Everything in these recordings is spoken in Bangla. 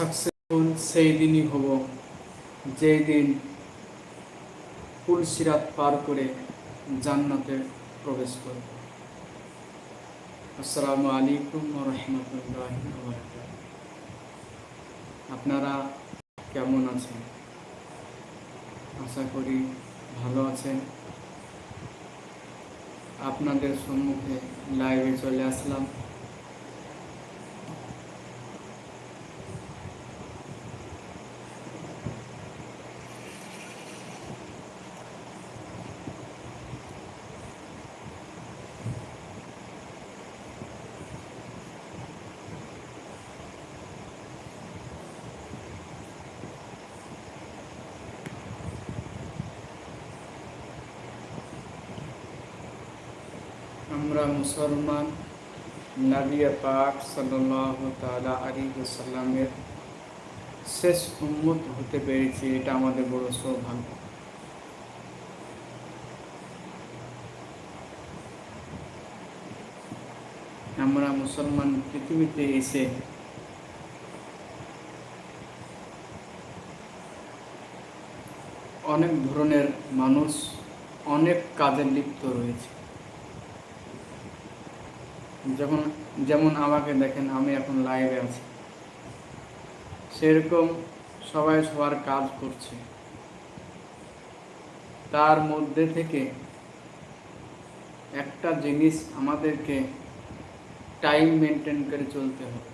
সাকসেসফুল সেই দিনই হব, যেই দিন পুলসিরাত পার করে জান্নাতে প্রবেশ করব। আসসালামু আলাইকুম রহমতুল্লাহ আপনারা কেমন আছেন? আশা করি ভালো আছেন। আপনাদের সম্মুখে লাইভে চলে আসলাম আমরা মুসলমান নবিয়া পাক আলাইহি সাল্লামের শেষ উম্মত হতে পেরেছি, এটা আমাদের বড় সৌভাগ্য। আমরা মুসলমান পৃথিবীতে এসে অনেক ধরনের মানুষ, অনেক কাজে লিপ্ত রয়েছে। যখন যেমন আমাকে দেখেন, আমি এখন লাইভে আছি। সেরকম সবাই সবার কাজ করছে। তার মধ্যে থেকে একটা জিনিস আমাদেরকে টাইম মেনটেন করে চলতে হবে।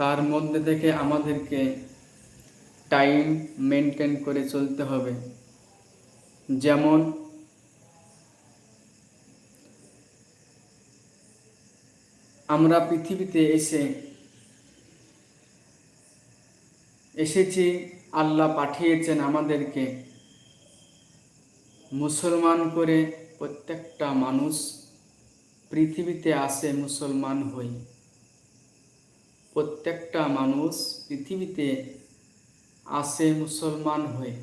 তার মধ্যে থেকে আমাদেরকে টাইম মেনটেন করে চলতে হবে। যেমন, আমরা পৃথিবীতে এসে এসেছি, আল্লাহ পাঠিয়েছেন আমাদেরকে মুসলমান করে প্রত্যেকটা মানুষ পৃথিবীতে আসে মুসলমান হই প্রত্যেকটা মানুষ পৃথিবীতে আসে মুসলমান হয়ে।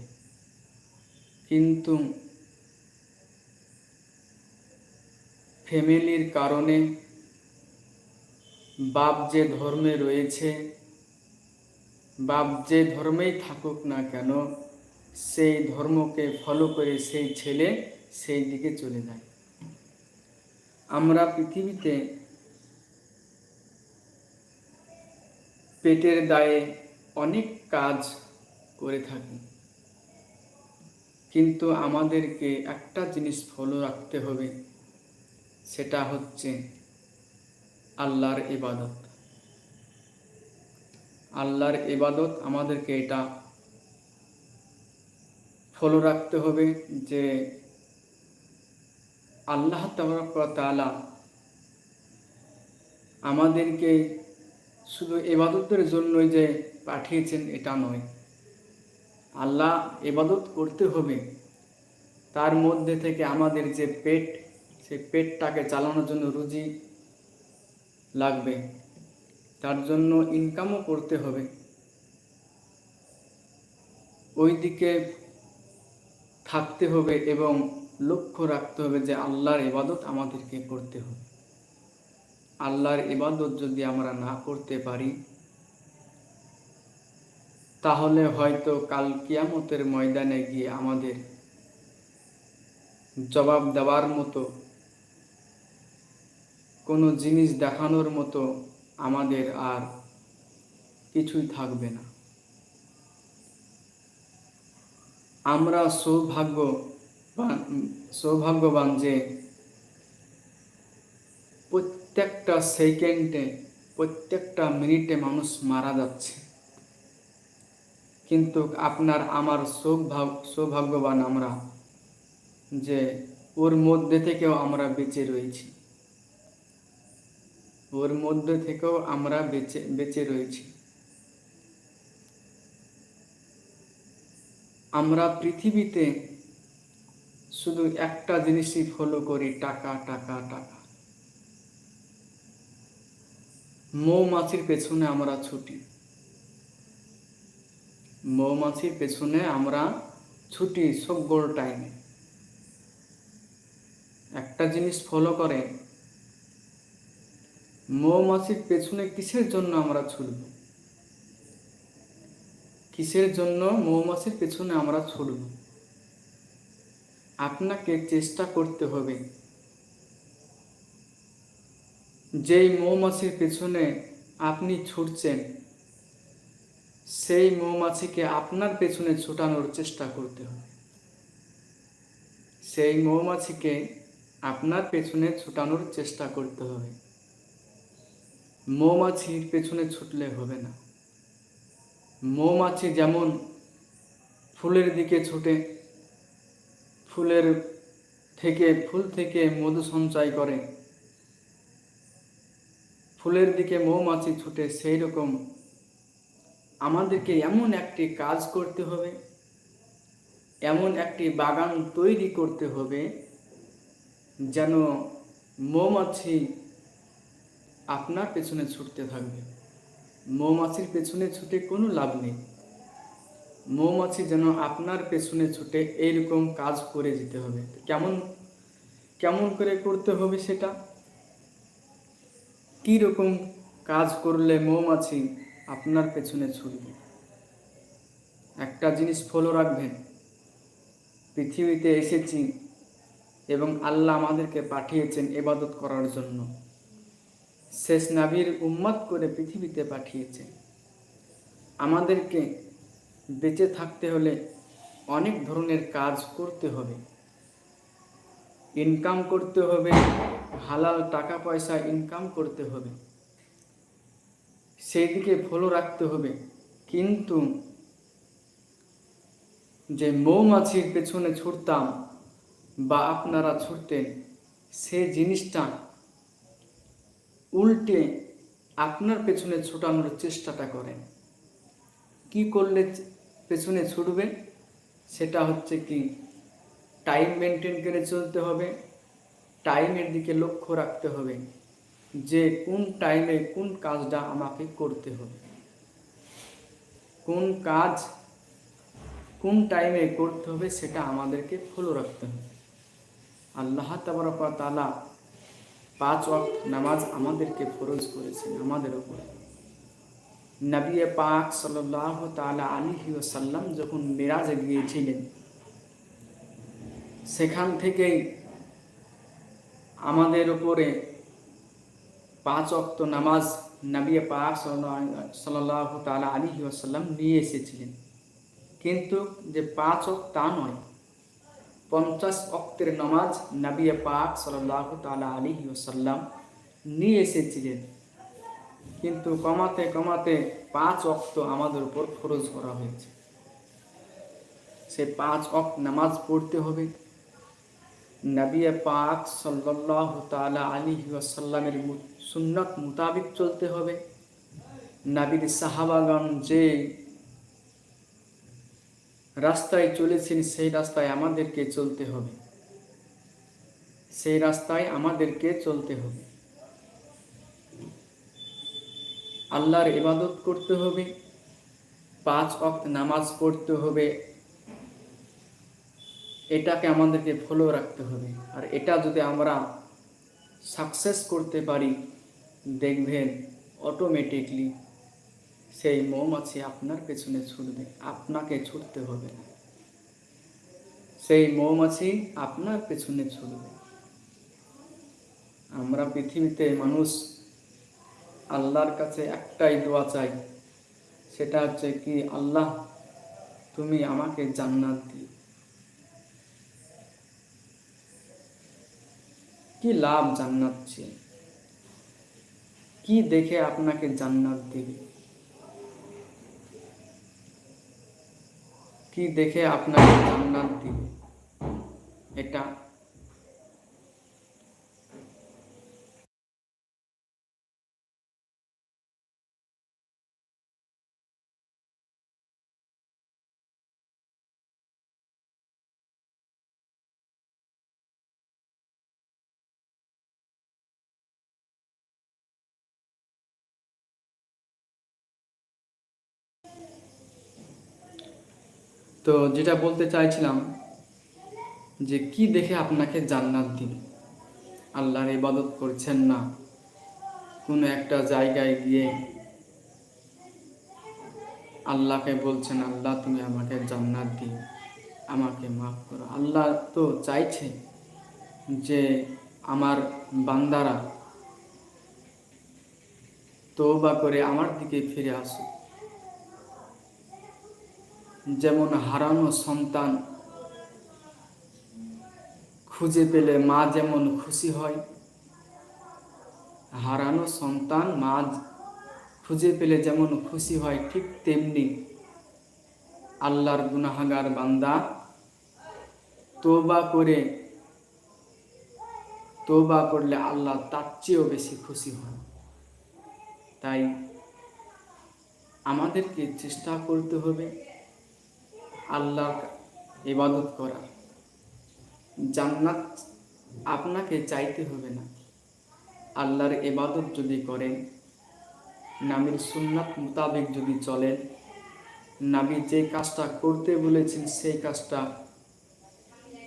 কিন্তু ফ্যামিলির কারণে বাপ যে ধর্মে রয়েছে, বাপ যে ধর্মেই থাকুক না কেন, সেই ধর্মকে ফলো করে সেই ছেলে সেই দিকে চলে যায়। আমরা পৃথিবীতে পেটের দায়ে অনেক কাজ করে থাকি। কিন্তু আমাদেরকে একটা জিনিস ফলো রাখতে হবে, সেটা হচ্ছে আল্লাহর ইবাদত। আল্লাহর ইবাদত আমাদেরকে এটা ফলো রাখতে হবে যে আল্লাহ তালা আমাদেরকে শুধু এবাদতের জন্যই যে পাঠিয়েছেন, এটা নয়। আল্লাহ এবাদত করতে হবে। তার মধ্যে থেকে আমাদের যে পেট সেই পেটটাকে চালানোর জন্য রুজি লাগবে। তার জন্য ইনকামও করতে হবে। ওই দিকে থাকতে হবে এবং লক্ষ্য রাখতে হবে যে আল্লাহর ইবাদত আমাদেরকে করতে হবে। আল্লাহর ইবাদত যদি আমরা না করতে পারি, তাহলে হয়তো কাল কিয়ামতের ময়দানে গিয়ে আমাদের জবাব দেওয়ার মতো, কোনো জিনিস দেখানোর মতো আমাদের আর কিছুই থাকবে না। আমরা সৌভাগ্যবান সৌভাগ্যবান যে প্রত্যেকটা সেকেন্ডে, প্রত্যেকটা মিনিটে মানুষ মারা যাচ্ছে। কিন্তু আপনার আমার সৌভাগ সৌভাগ্যবান আমরা যে ওর মধ্যে থেকেও আমরা বেঁচে রয়েছি। ওর মধ্যে থেকেও আমরা বেঁচে বেঁচে রয়েছি। আমরা পৃথিবীতে শুধু একটা জিনিসই ফলো করি, টাকা টাকা টাকা। মৌমাছির পেছনে আমরা ছুটি। মৌমাছির পেছনে আমরা ছুটি সবগুলো টাইমে একটা জিনিস ফলো করে মৌমাছির পেছনে কিসের জন্য আমরা ছুটব? কিসের জন্য মৌমাছির পেছনে আমরা ছুটব? আপনাকে চেষ্টা করতে হবে যেই মৌমাছির পেছনে আপনি ছুটছেন, সেই মৌমাছিকে আপনার পেছনে ছোটানোর চেষ্টা করতে হবে। সেই মৌমাছিকে আপনার পেছনে ছোটানোর চেষ্টা করতে হবে। মৌমাছির পেছনে ছুটলে হবে না। মৌমাছি যেমন ফুলের দিকে ছুটে, ফুলের থেকে, ফুল থেকে মধু সঞ্চয় করে ফুলের দিকে মৌমাছি ছুটে সেই রকম আমাদেরকে এমন একটি কাজ করতে হবে, এমন একটি বাগান তৈরি করতে হবে যেন মৌমাছি আপনার পেছনে ছুটতে থাকবে। মৌমাছির পেছনে ছুটে কোনো লাভ নেই। মৌমাছি যেন আপনার পেছনে ছুটে এইরকম কাজ করে যেতে হবে। কেমন কেমন করে করতে হবে সেটা? কী রকম কাজ করলে মৌমাছি আপনার পেছনে ছুটবে? একটা জিনিস ফলো রাখবেন। পৃথিবীতে এসেছি এবং আল্লাহ আমাদেরকে পাঠিয়েছেন এবাদত করার জন্য। শেষ নাবির উম্মাদ করে পৃথিবীতে পাঠিয়েছেন। আমাদেরকে বেঁচে থাকতে হলে অনেক ধরনের কাজ করতে হবে। ইনকাম করতে হবে হালাল টাকা পয়সা ইনকাম করতে হবে। সেই দিকে ফলো রাখতে হবে। কিন্তু যে মৌমাছির পেছনে ছুটতাম বা আপনারা ছুটতেন, সে জিনিসটা উল্টে আপনার পেছনে ছুটানোর চেষ্টাটা করেন। কি করলে পেছনে ছুটবে? সেটা হচ্ছে কি টাইম মেনটেন করে চলতে হবে। টাইমের দিকে লক্ষ্য রাখতে হবে যে কোন টাইমে কোন কাজটা আমাকে করতে হবে। কোন কাজ কোন টাইমে করতে হবে সেটা আমাদেরকে ফলো রাখতে হবে। আল্লাহ তালা পাঁচ ওয়াক্ত নামাজ আমাদেরকে ফরজ করেছেন, আমাদের ওপর নবী পাক সাল্লাহ তালা আলিহি ওসাল্লাম যখন মেরাজে গিয়েছিলেন, সেখান থেকেই আমাদের উপরে পাঁচ অক্ত নামাজ নবী পাক সাল্লাহ তালা আলিহি ওসাল্লাম নিয়ে এসেছিলেন। কিন্তু যে পাঁচ অক্ত তা নয়, পঞ্চাশ অক্তের নামাজ নবী পাক সাল্লাহ তালা আলিহি ওসাল্লাম নিয়ে এসেছিলেন। কিন্তু কমাতে কমাতে পাঁচ অক্ত আমাদের উপর ফরজ করা হয়েছে। সে পাঁচ অক্ত নামাজ পড়তে হবে নবী পাক সাল্লাহ তালা আলিহি ওসাল্লামের সুন্নত মোতাবিক চলতে হবে। নাবির সাহাবাগণ যে রাস্তায় চলেছেন, সেই রাস্তায় আমাদেরকে চলতে হবে। সেই রাস্তায় আমাদেরকে চলতে হবে। আল্লাহর ইবাদত করতে হবে। পাঁচ অক্ত নামাজ পড়তে হবে। এটাকে আমাদেরকে ফলো রাখতে হবে। আর এটা যদি আমরা সাকসেস করতে পারি, দেখবেন অটোমেটিকলি সেই মৌমাছি আপনার পেছনে ছুটবে, আপনাকে ছুটতে হবে না। সেই মৌমাছি আপনার পেছনে ছুটবে। আমরা পৃথিবীতে মানুষ আল্লাহর কাছে একটাই দোয়া চাই, সেটা হচ্ছে কি, আল্লাহ, তুমি আমাকে জান্নাত দিও। কি লাভ জান্নাত চেয়ে কি দেখে আপনাকে জান্নাত দিবে? কি দেখে আপনাকে জান্নাত দিবে? এটা তো যেটা বলতে চাইছিলাম যে কি দেখে আপনাকে জান্নাত দিবে? আল্লাহর ইবাদত করছেন না। কোনো একটা জায়গায় গিয়ে আল্লাহকে বলছেন, আল্লাহ, তুমি আমাকে জান্নাত দিও, আমাকে মাফ করো। আল্লাহ তো চাইছে যে আমার বান্দারা তৌবা করে আমার দিকে ফিরে আসুক। যেমন হারানো সন্তান খুঁজে পেলে মা যেমন খুশি হয়, হারানো সন্তান মা খুঁজে পেলে যেমন খুশি হয়, ঠিক তেমনি আল্লাহর গুনাহাগার বান্দা তোবা করে তোবা করলে আল্লাহ তার চেয়েও বেশি খুশি হন। তাই আমাদেরকে চেষ্টা করতে হবে। আল্লাহর ইবাদত করার জান্নাত আপনাকে চাইতে হবে না। আল্লাহর ইবাদত যদি করেন নামির সুন্নাত মোতাবেক যদি চলেন, নাবি যে কাজটা করতে বলেছেন সেই কাজটা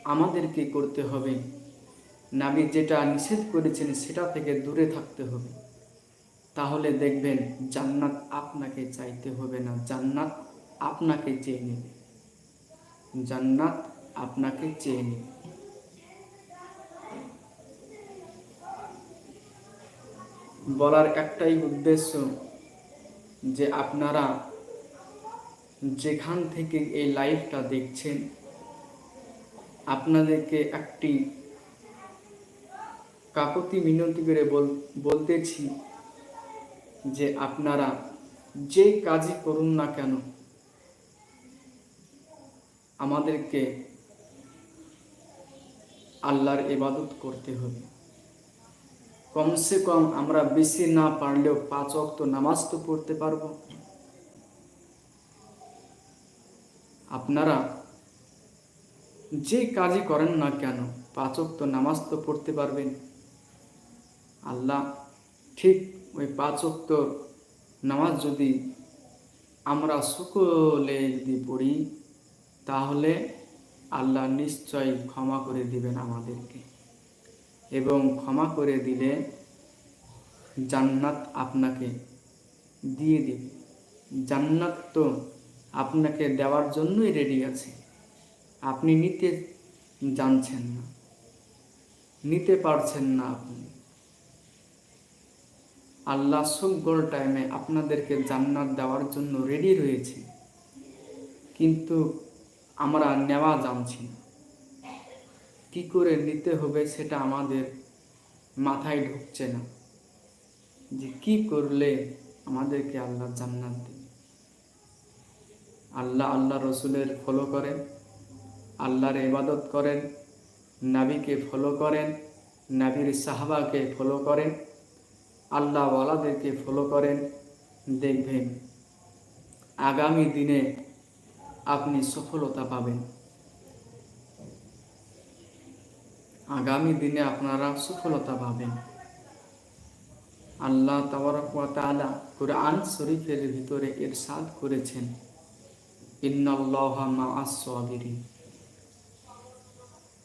আমাদেরকে করতে হবে। নাবি যেটা নিষেধ করেছেন সেটা থেকে দূরে থাকতে হবে। তাহলে দেখবেন জান্নাত আপনাকে চাইতে হবে না। জান্নাত আপনাকে চেয়ে নেবে। জান্নাত আপনাকে চেয়ে নেবে। বলার একটাই উদ্দেশ্য যে আপনারা যেখান থেকে এই লাইভটা দেখছেন, আপনাদেরকে একটি কাকতি মিনতি করে বলতেছি যে আপনারা যে কাজই করুন না কেন আমাদেরকে আল্লাহর ইবাদত করতে হবে। কমসে কম আমরা বেশি না পারলেও পাঁচ অক্ত নামাজ তো পড়তে পারব। আপনারা যে কাজই করেন না কেন, পাঁচ অক্ত নামাজ তো পড়তে পারবেন। আল্লাহ ঠিক ওই পাঁচ অক্ত নামাজ যদি আমরা সকলে যদি পড়ি তাহলে আল্লাহ নিশ্চয় ক্ষমা করে দিবেন আমাদেরকে। এবং ক্ষমা করে দিলে জান্নাত আপনাকে দিয়ে দিবে। জান্নাত তো আপনাকে দেওয়ার জন্যই রেডি আছে। আপনি নিতে জানছেন না। নিতে পারছেন না আপনি। আল্লাহ সকল টাইমে আপনাদেরকে জান্নাত দেওয়ার জন্য রেডি রয়েছে। কিন্তু আমরা নেওয়া জানছি। কী করে নিতে হবে সেটা আমাদের মাথায় ঢুকছে না। যে কি করলে আমাদেরকে আল্লাহ জান্নাত দেবে? আল্লাহ আল্লাহ রসুলের ফলো করেন, আল্লাহর ইবাদত করেন, নাবিকে ফলো করেন, নাবির সাহাবাকে ফলো করেন, আল্লাহওয়ালাদেরকে ফলো করেন, দেখবেন আগামী দিনে আপনি সফলতা পাবেন। আগামী দিনে আপনারা সফলতা পাবেন। আল্লাহ তালা কোরআন শরীফের ভিতরে এরশাদ করেছেন।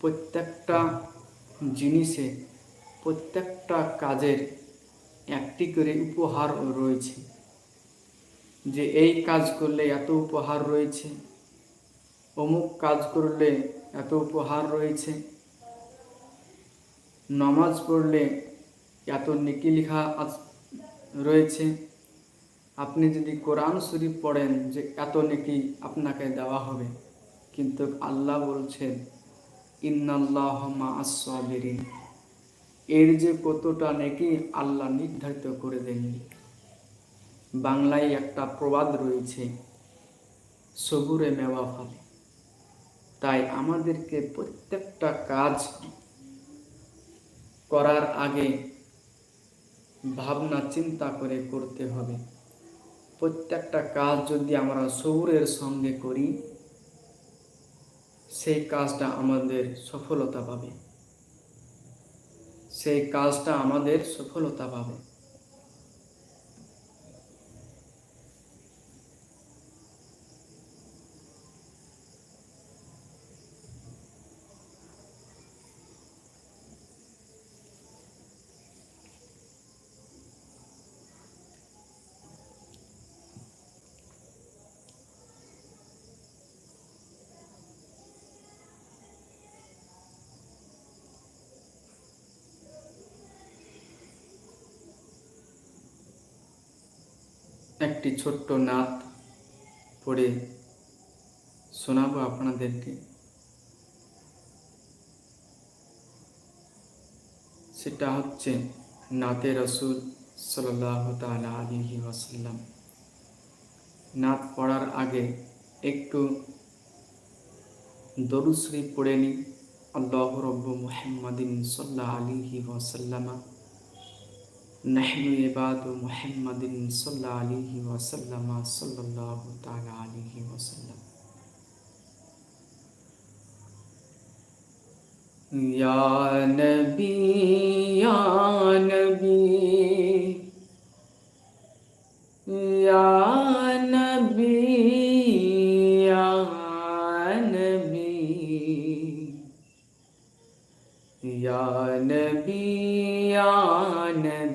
প্রত্যেকটা জিনিসে, প্রত্যেকটা কাজের একটি করে উপহার রয়েছে। যে এই কাজ করলে এত উপহার রয়েছে। অমুক কাজ করলে এত উপহার রয়েছে। নমাজ পড়লে এত নেকি লেখা রয়েছে। আপনি যদি কোরআন শরীফ পড়েন যে এত নেকি আপনাকে দেওয়া হবে। কিন্তু আল্লাহ বলছেন, ইন্নাল্লাহ মা আসবিরিন এর যে কতটা নেকি আল্লাহ নির্ধারিত করে দেননি। বাংলায় একটা প্রবাদ রয়েছে, সবুরে মেওয়া ফলে। তাই আমাদেরকে প্রত্যেকটা কাজ করার আগে ভাবনা, চিন্তা করে করতে হবে। প্রত্যেকটা কাজ যদি আমরা সবুরের সঙ্গে করি, সেই কাজটা আমাদের সফলতা পাবে। সেই কাজটা আমাদের সফলতা পাবে। একটি ছোট্ট নাত পড়ে শোনাবো আপনাদেরকে। সেটা হচ্ছে নাতে রসুল সাল্লাহ তালা আলিহি ওয়াসাল্লাম। নাত পড়ার আগে একটু দরুশ্রী পড়ে নিই আল্লাহ রব্বু মুহাম্মাদিন সাল্লাহ আলিহি ওয়াসাল্লামা। نحن عباد محمد صلى عليه وسلم صلى الله تعالى عليه وسلم. يا نبي يا نبي يا نبي يا نبي يا نبي يا نبي.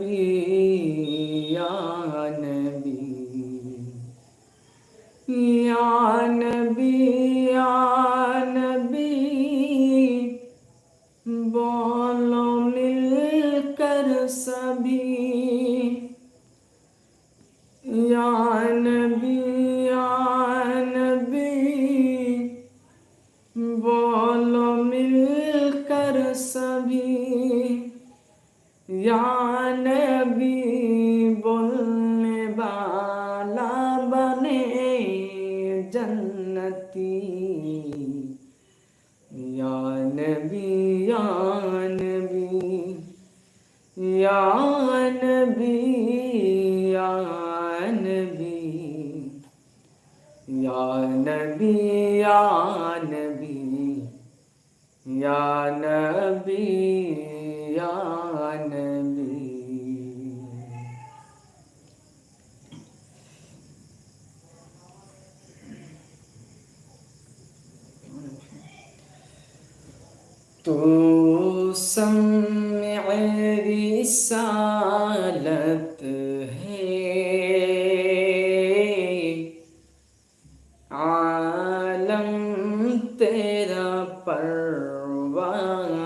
आलम तेरा परवाना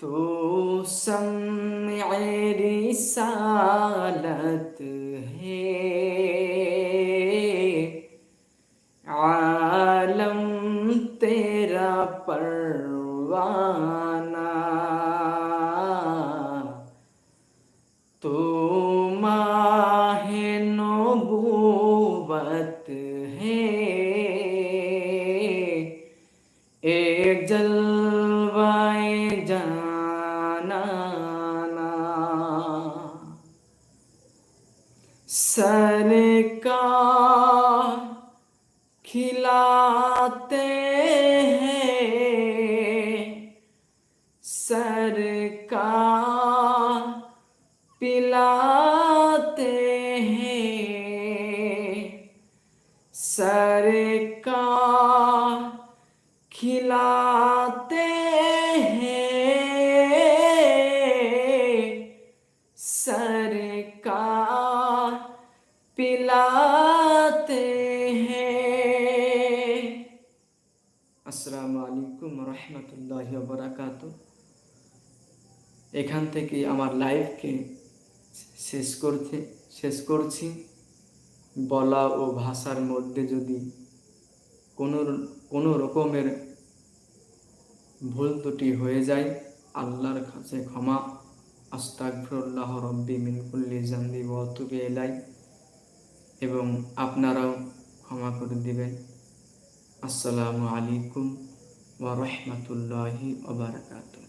تو سمع رسالة বরাকাত এখান থেকে আমার লাইফকে শেষ করতে, শেষ করছি। বলা ও ভাষার মধ্যে যদি কোনো কোনো রকমের ভুল ত্রুটি হয়ে যায়, আল্লাহর কাছে ক্ষমা, আস্তাগফিরুল্লাহ রব্বি মিন কুল্লি জামবি আতুবু ইলাই এবং আপনারাও ক্ষমা করে দিবেন। আসসালামু আলাইকুম ওয়া রাহমাতুল্লাহি ওয়া বারাকাতুহু।